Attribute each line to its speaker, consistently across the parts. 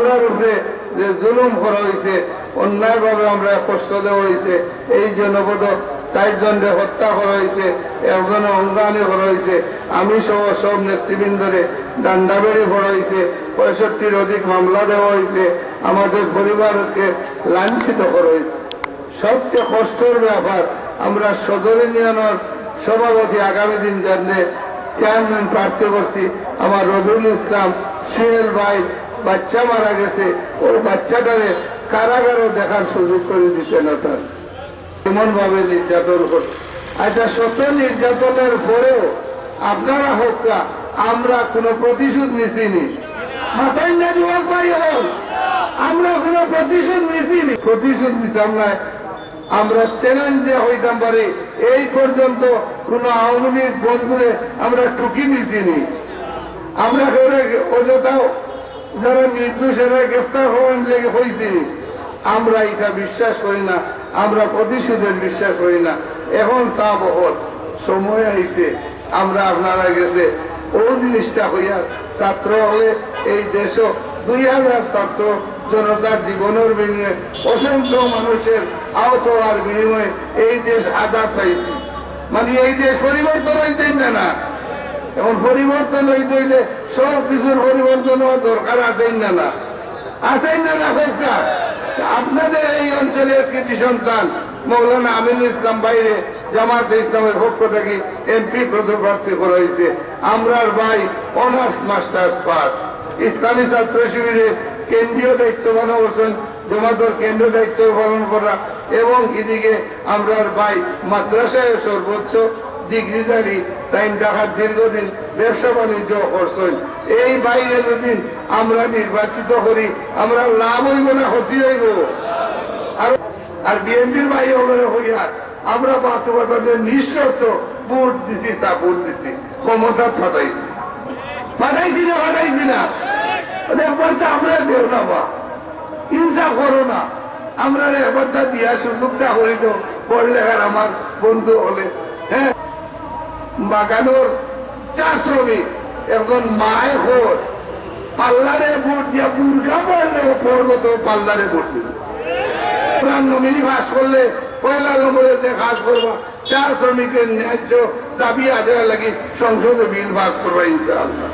Speaker 1: আমরার উপরে যে জুলুম করা হয়েছে অন্যায়ভাবে আমরা কষ্ট দেওয়া হয়েছে এই জনপদ জনকে হত্যা করা হয়েছে একজনে অঙ্গানে করা হয়েছে আমি সহ সব নেতৃবৃন্দরে ডান্ডাবেড়ি করা হয়েছে পঁয়ষট্টির অধিক মামলা দেওয়া হয়েছে আমাদের পরিবারকে লাঞ্ছিত করা হয়েছে সবচেয়ে কষ্টের ব্যাপার, আমরা সদর ইউনিয়নের সভাপতি আগামী দিন জানলে চেয়ারম্যান প্রার্থী করছি, আমার রবিউল ইসলাম সুহেল ভাই বাচ্চা মারা গেছে, ওই বাচ্চাটারে কারাগারও দেখার সুযোগ করে দিতে না তার। এমন ভাবে নির্যাতন করছে আচ্ছা সত্য নির্যাতনের পরেও আপনারা হোক আমরা কোনো প্রতিশোধ নিছিনি হল আমরা কোনো প্রতিশোধ প্রতিশোধ নিতাম না। আমরা হইতাম পারি। এই পর্যন্ত কোন আওয়ামী লীগ বন্ধুরে আমরা টুকি দিছিনি আমরা যারা নির্দোষেরা গ্রেফতার হওয়ার লেগে হয়েছি আমরা এটা বিশ্বাস করি না, আমরা প্রতিশোধের বিশ্বাস করি না। এখন তা বহর সময় আইছে, আমরা আপনারা গেছে, ও জিনিসটা হইয়া ছাত্র হলে এই দেশ, দুই হাজার ছাত্র জনতার জীবনের বিনিময়ে, অসংখ্য মানুষের আহত হওয়ার বিনিময়ে এই দেশ আজাদ পাইছে মানে এই দেশ পরিবর্তন হয়েছে না? এখন পরিবর্তন হইতে হইলে সব কিছুর পরিবর্তন হওয়ার দরকার আছেন না না আছেন না না হোকা আপনাদের এই অঞ্চলের কৃতি সন্তান, মৌলানা আমিনুল ইসলাম বাইরে জামাত ইসলামের পক্ষ থেকে এমপি প্রার্থী করা হয়েছে। আমরার ভাই অনার্স মাস্টার্স পাস। ইসলামী ছাত্র শিবিরের কেন্দ্রীয় দায়িত্ব পালন করছেন, জমাতর কেন্দ্রীয় দায়িত্ব পালন করা। এবং এদিকে আমরার ভাই মাদ্রাসায় সর্বোচ্চ ডিগ্রিধারী টাইম টাকার দীর্ঘদিন ব্যবসা বাণিজ্য করছেন। এই বাইরে যদি আমরা নির্বাচিত করি, আমরা লাভ হইব না, ক্ষতি হইব। আর বিএনপির বাইরে হলে হইয়া আমরা বাস্তবতাদের নিঃস্বার্থ ভোট দিছি, সাপোর্ট দিছি, ক্ষমতা ফাটাইছি। ফাটাইছি না ফাটাইছি না। একবার তো আমরা দেও না বা ইনসাফ করো না। আমরা একবারটা দিয়া সুযোগটা করি তো পড়লেখার আমার বন্ধু হলে। হ্যাঁ। বাগানোর চা শ্রমিক এখন মায় হোর। পাল্লারে ভোট দিয়া বুর্গা পড়লে পড়ব তো পাল্লারে ভোট দিবে নমিনি করলে পয়লা যে কাজ করবা চা শ্রমিকের ন্যায্য দাবি আদায় লাগি সংসদে বিল পাস করবা ইনশাআল্লাহ।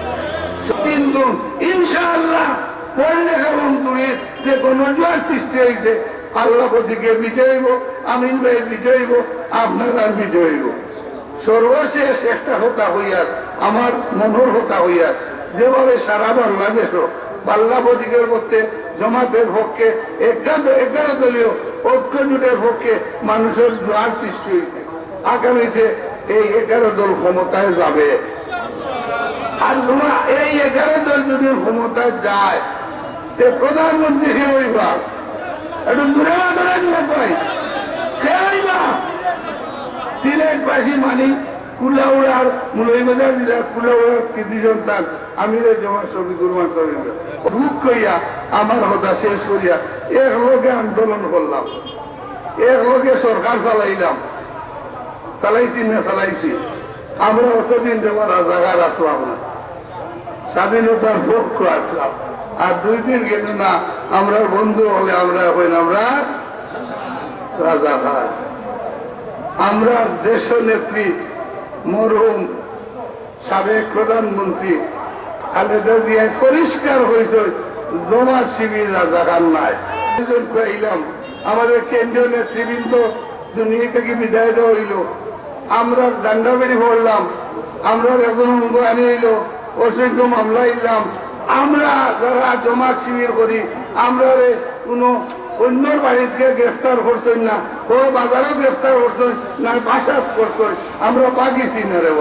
Speaker 1: তিন গুণ, ইনশাআল্লাহ পড়লে কেমন যে গণজোয়ার সৃষ্টি হয়েছে আল্লাহ প্রতিকে বিজয় আমিন ভাই বিজয় হইব, আপনার আর বিজয় হইব। সর্বশেষ একটা হতা হইয়ার আমার মনোর হতা হইয়ার যেভাবে সারা বাংলাদেশ পাল্লা প্রতীকের মধ্যে জমাতের পক্ষে এগারো দলীয় ঐক্য জোটের পক্ষে মানুষের জোয়ার সৃষ্টি হয়েছে আগামীতে এই এগারো দল ক্ষমতায় যাবে। আর তোমরা এই এগারো দল যদি ক্ষমতায় যায়, যে প্রধানমন্ত্রী হইবা একটু দূরে না না ভাই কে হইবা সিলেটবাসী মানি কুলাউড়ার মুলাইবাজার জেলার কুলাউড়ার কৃতি সন্তান আমিরে জমা শফিকুর শফিক দুঃখ কইয়া, আমার কথা শেষ করিয়া এক লোকে আন্দোলন করলাম। এক লোকে সরকার চালাইলাম। চালাইছি না চালাইছি। আমরা অতদিন যেমন রাজাগার আসলাম না। স্বাধীনতার পক্ষ আসলাম। আর দুই দিন গেল না, আমরা বন্ধু হলে আমরা হইন আমরা রাজাঘাট আমরা দেশ নেত্রী মরহুম সাবেক প্রধানমন্ত্রী খালেদা জিয়ায় পরিষ্কার হয়েছে, জমা শিবির রাজাকার নাই। কইলাম আমাদের কেন্দ্রীয় নেতৃবৃন্দ দুনিয়া থেকে বিদায় দেওয়া হইল। আমরা ডান্ডাবেড়ি পড়লাম আমরা এখন অঙ্গ আনি হইল, অসংখ্য মামলা ইলাম আমরা যারা জমা শিবির করি, আমরা কোনো অন্যর বাড়িতে গ্রেফতার করছেন না ও বাজারও গ্রেফতার করছেন না বাসাত করছেন। আমরা পাকিছি না রে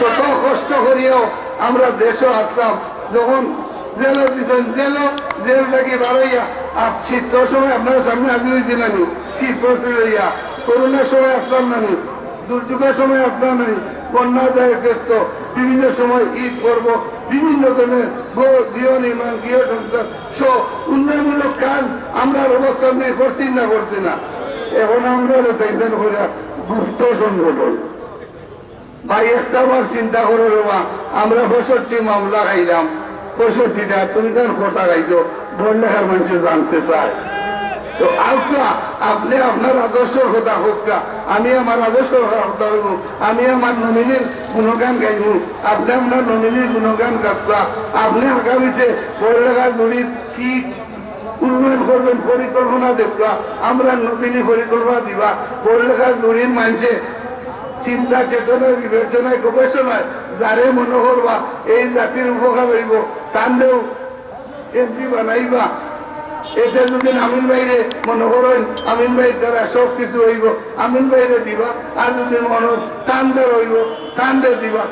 Speaker 1: কত কষ্ট করিয়াও আমরা দেশও আসলাম যখন জেলও দিচ্ছেন জেলও জেল থেকে বারোইয়া, আর শীতের সময় আপনার সামনে হাজির হয়েছিল আমি শীত পড়ছিল ইয়া করোনার সময় আসলাম না দুর্যোগের সময় আসতাম নাই বন্যা যায় গ্রস্ত বিভিন্ন সময় ঈদ পর্ব, বিভিন্ন ধরনের গৃহ নির্মাণ, গৃহ কাজ আমরা অবস্থান দিয়ে করছি না করছি না। এখন আমরা দেখবেন গুপ্ত সংগঠন। ভাই, একটা বার চিন্তা করে রোবা আমরা পঁয়ষট্টি মামলা খাইলাম। পঁয়ষট্টিটা তুমি কেন কথা খাইছো বড়লেখার মানুষ জানতে চায়। তো আলকা আপনি আপনার আদর্শের কথা হোকা আমি আমার আদর্শের কথা হইব আমি আমার নমিনীর গুণগান গাইব। আপনি আপনার নমিনীর গুণগান গাচ্ছা আপনি আগামীতে পড়লেখার জড়িত কি উন্নয়ন করবেন, পরিকল্পনা দেখবা। আমরা নমিনী পরিকল্পনা দিবা। পড়লেখার জড়িত মানুষে চিন্তা চেতনায় বিবেচনায়, গবেষণায় যারে মনে করবা এই জাতির উপকার হইব তান্দেও এমপি বানাইবা। এটা যদি আমিন ভাইরে মনে করেন, আমিন ভাই দ্বারা সব কিছু হইব, আমিন ভাইরে দিবা। আর যদি মনে টান হইব টান দিবা।